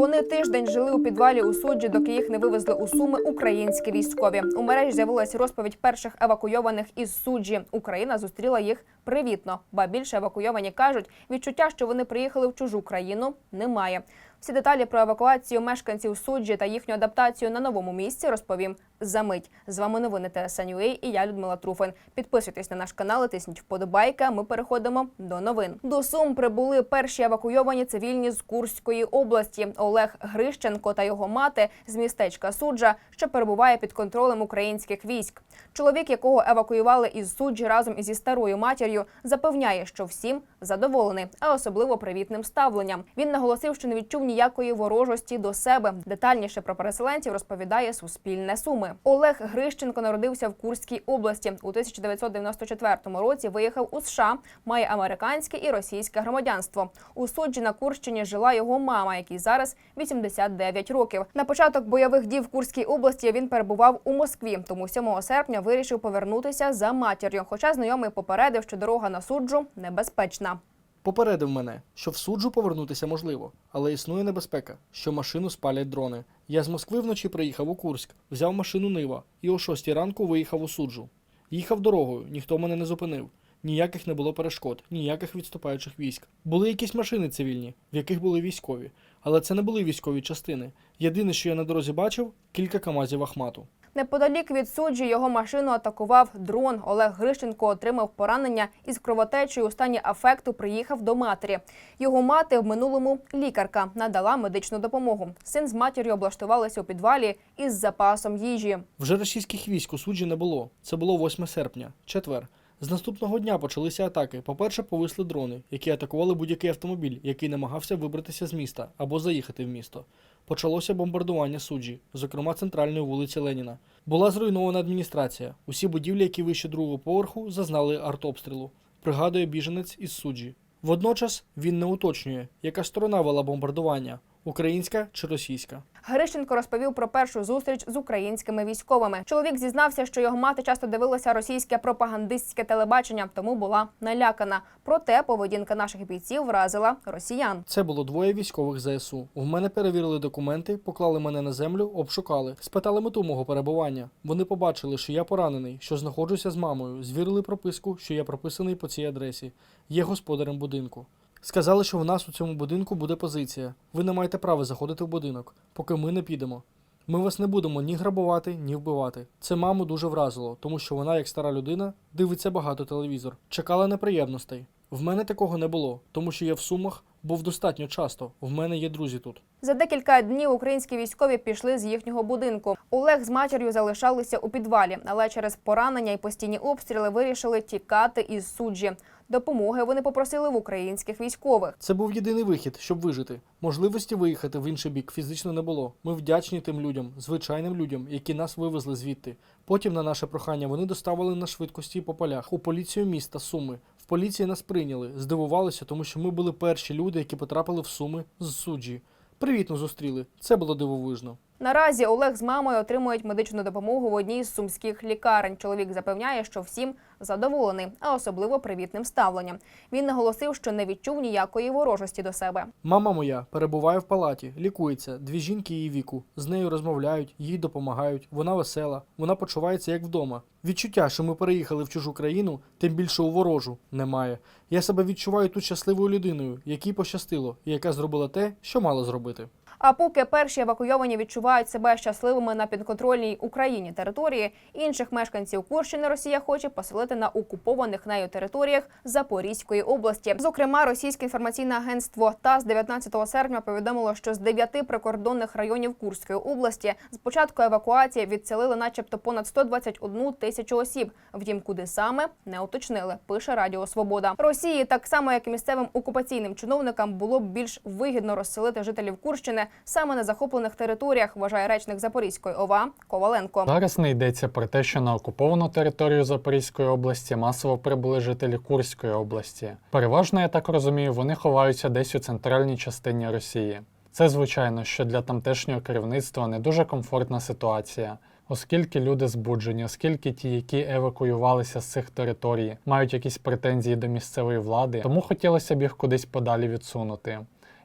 Вони тиждень жили у підвалі у суджі, доки їх не вивезли у суми українські військові. У мережі з'явилася розповідь перших евакуйованих із суджі. Україна зустріла їх привітно. Ба більше евакуйовані кажуть, відчуття, що вони приїхали в чужу країну, немає. Всі деталі про евакуацію мешканців суджі та їхню адаптацію на новому місці розповім за мить. З вами новини ТСНЮА і я Людмила Труфин. Підписуйтесь на наш канал, і тисніть вподобайки. а Ми переходимо до новин. До Сум прибули перші евакуйовані цивільні з Курської області. Олег Грищенко та його мати з містечка Суджа, що перебуває під контролем українських військ. Чоловік, якого евакуювали із суджі разом із старою матір'ю, запевняє, що всім задоволений, а особливо привітним ставленням. Він наголосив, що не відчув ніякої ворожості до себе. Детальніше про переселенців розповідає Суспільне Суми. Олег Грищенко народився в Курській області. У 1994 році виїхав у США, має американське і російське громадянство. У суджі на Курщині жила його мама, якій зараз 89 років. На початок бойових дій в Курській області він перебував у Москві, тому 7 серпня вирішив повернутися за матір'ю. Хоча знайомий попередив, що дорога на суджу небезпечна. Попередив мене, що в суджу повернутися можливо, але існує небезпека, що машину спалять дрони. Я з Москви вночі приїхав у Курськ, взяв машину Нива і о 6 ранку виїхав у суджу. Їхав дорогою, ніхто мене не зупинив. Ніяких не було перешкод, ніяких відступаючих військ. Були якісь машини цивільні, в яких були військові, але це не були військові частини. Єдине, що я на дорозі бачив, кілька камазів Ахмату. Неподалік від суджі його машину атакував дрон. Олег Грищенко отримав поранення із кровотечею у стані афекту. Приїхав до матері. Його мати в минулому лікарка надала медичну допомогу. Син з матір'ю облаштувалися у підвалі із запасом їжі. Вже російських військ у суджі не було. Це було 8 серпня, четвер. З наступного дня почалися атаки. По-перше, повисли дрони, які атакували будь-який автомобіль, який намагався вибратися з міста або заїхати в місто. Почалося бомбардування суджі, зокрема центральної вулиці Леніна. Була зруйнована адміністрація. Усі будівлі, які вище другого поверху, зазнали артобстрілу. Пригадує біженець із суджі. Водночас він не уточнює, яка сторона вела бомбардування українська чи російська. Грищенко розповів про першу зустріч з українськими військовими. Чоловік зізнався, що його мати часто дивилася російське пропагандистське телебачення, тому була налякана. Проте поведінка наших бійців вразила росіян. Це було двоє військових ЗСУ. В мене перевірили документи, поклали мене на землю, обшукали, спитали мету мого перебування. Вони побачили, що я поранений, що знаходжуся з мамою. Звірили прописку, що я прописаний по цій адресі. Є господарем будинку. Сказали, що в нас у цьому будинку буде позиція. Ви не маєте права заходити в будинок, поки ми не підемо. Ми вас не будемо ні грабувати, ні вбивати. Це маму дуже вразило, тому що вона, як стара людина, дивиться багато телевізор. Чекала неприємностей. В мене такого не було, тому що я в сумах був достатньо часто. В мене є друзі тут. За декілька днів українські військові пішли з їхнього будинку. Олег з матір'ю залишалися у підвалі, але через поранення і постійні обстріли вирішили тікати із суджі. Допомоги вони попросили в українських військових. Це був єдиний вихід, щоб вижити. Можливості виїхати в інший бік фізично не було. Ми вдячні тим людям, звичайним людям, які нас вивезли звідти. Потім на наше прохання вони доставили на швидкості по полях у поліцію міста Суми. В поліції нас прийняли, здивувалися, тому що ми були перші люди, які потрапили в Суми з суджі. Привітно зустріли. Це було дивовижно. Наразі Олег з мамою отримують медичну допомогу в одній з сумських лікарень. Чоловік запевняє, що всім задоволений, а особливо привітним ставленням. Він наголосив, що не відчув ніякої ворожості до себе. Мама моя перебуває в палаті, лікується. Дві жінки її віку. З нею розмовляють, їй допомагають. Вона весела, вона почувається як вдома. Відчуття, що ми переїхали в чужу країну, тим більше у ворожу, немає. Я себе відчуваю тут щасливою людиною, якій пощастило, і яка зробила те, що мала зробити. А поки перші евакуйовані відчувають себе щасливими на підконтрольній Україні території, інших мешканців Курщини Росія хоче поселити на окупованих нею територіях Запорізької області. Зокрема, російське інформаційне агентство ТАСС 19 серпня повідомило, що з дев'яти прикордонних районів Курської області з початку евакуації відселили, начебто, понад 121 тисячу осіб. Втім, куди саме не уточнили. Пише Радіо Свобода. Росії, так само як і місцевим окупаційним чиновникам, було б більш вигідно розселити жителів Курщини саме на захоплених територіях. Вважає речник Запорізької ОВА Коваленко. Зараз не йдеться про те, що на окуповану територію Запорізької області масово прибули жителі Курської області. Переважно, я так розумію, вони ховаються десь у центральній частині Росії. Це звичайно, що для тамтешнього керівництва не дуже комфортна ситуація. Оскільки люди збуджені, оскільки ті, які евакуювалися з цих територій, мають якісь претензії до місцевої влади, тому хотілося б їх кудись подалі відсунути.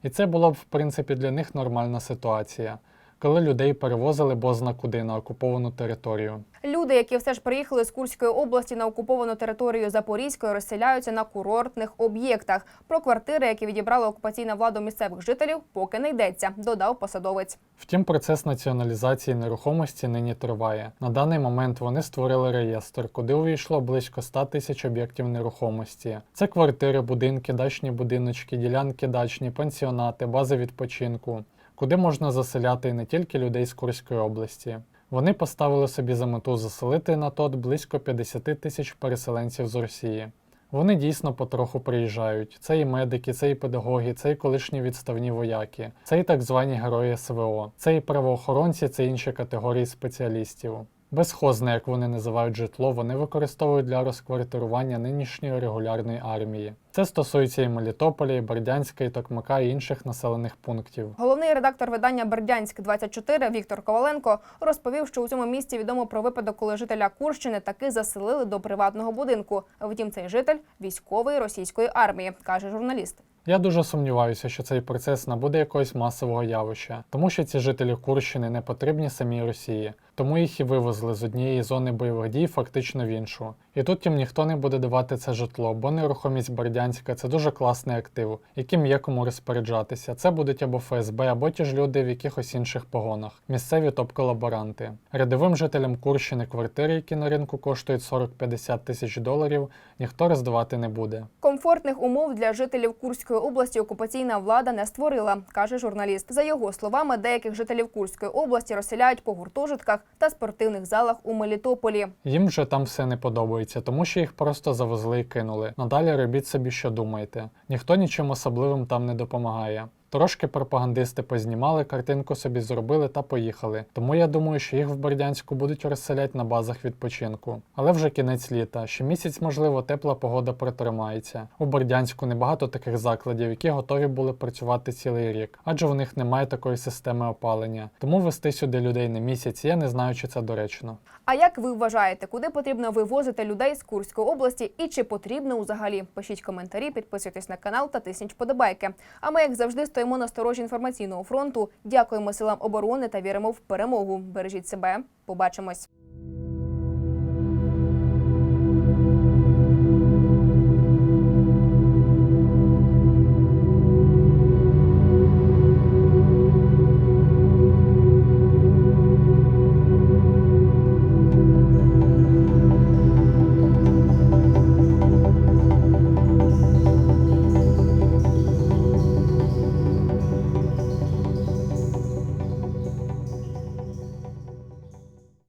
І це було б, в принципі, для них нормальна ситуація, коли людей перевозили бозна куди на окуповану територію. Люди, які все ж приїхали з Курської області на окуповану територію Запорізької, розселяються на курортних об'єктах. Про квартири, які відібрала окупаційна влада місцевих жителів, поки не йдеться, додав посадовець. Втім, процес націоналізації нерухомості нині триває. На даний момент вони створили реєстр, куди увійшло близько 100 тисяч об'єктів нерухомості. Це квартири, будинки, дачні будиночки, ділянки дачні, пансіонати, бази відпочинку, куди можна заселяти не тільки людей з Курської області. Вони поставили собі за мету заселити на тот близько 50 тисяч переселенців з Росії. Вони дійсно потроху приїжджають. Це і медики, це і педагоги, це і колишні відставні вояки, це і так звані герої СВО, це і правоохоронці, це інші категорії спеціалістів. Безхозне, як вони називають житло, вони використовують для розквартирування нинішньої регулярної армії. Це стосується і Мелітополя, і Бердянська, і Токмака, і інших населених пунктів. Головний редактор видання Бердянськ 24 Віктор Коваленко розповів, що у цьому місті відомо про випадок, коли жителя Курщини таки заселили до приватного будинку. Втім, цей житель військовий російської армії, каже журналіст. Я дуже сумніваюся, що цей процес набуде якогось масового явища, тому що ці жителі Курщини не потрібні самій Росії, тому їх і вивезли з однієї зони бойових дій фактично в іншу. І тут їм ніхто не буде давати це житло, бо нерухомість Бердянська це дуже класний актив, яким є кому розпоряджатися. Це будуть або ФСБ, або ті ж люди в якихось інших погонах, місцеві топ-колаборанти. Рядовим жителям Курщини квартири, які на ринку коштують 40-50 тисяч доларів, ніхто роздавати не буде. Комфортних умов для жителів Курської області окупаційна влада не створила, каже журналіст. За його словами, деяких жителів Курської області розселяють по гуртожитках та спортивних залах у Мелітополі. Їм вже там все не подобається, тому що їх просто завезли і кинули. Надалі робіть собі, що думаєте. Ніхто нічим особливим там не допомагає. Трошки пропагандисти познімали, картинку собі зробили та поїхали. Тому я думаю, що їх в Бердянську будуть розселяти на базах відпочинку. Але вже кінець літа. Ще місяць, можливо, тепла погода протримається. У Бердянську небагато таких закладів, які готові були працювати цілий рік, адже в них немає такої системи опалення. Тому вести сюди людей на місяць, я не знаю, чи це доречно. А як ви вважаєте, куди потрібно вивозити людей з Курської області і чи потрібно взагалі? Пишіть коментарі, підписуйтесь на канал та тисніть вподобайки. А ми, як завжди, стоїмо на сторожі інформаційного фронту. Дякуємо силам оборони та віримо в перемогу. Бережіть себе. Побачимось.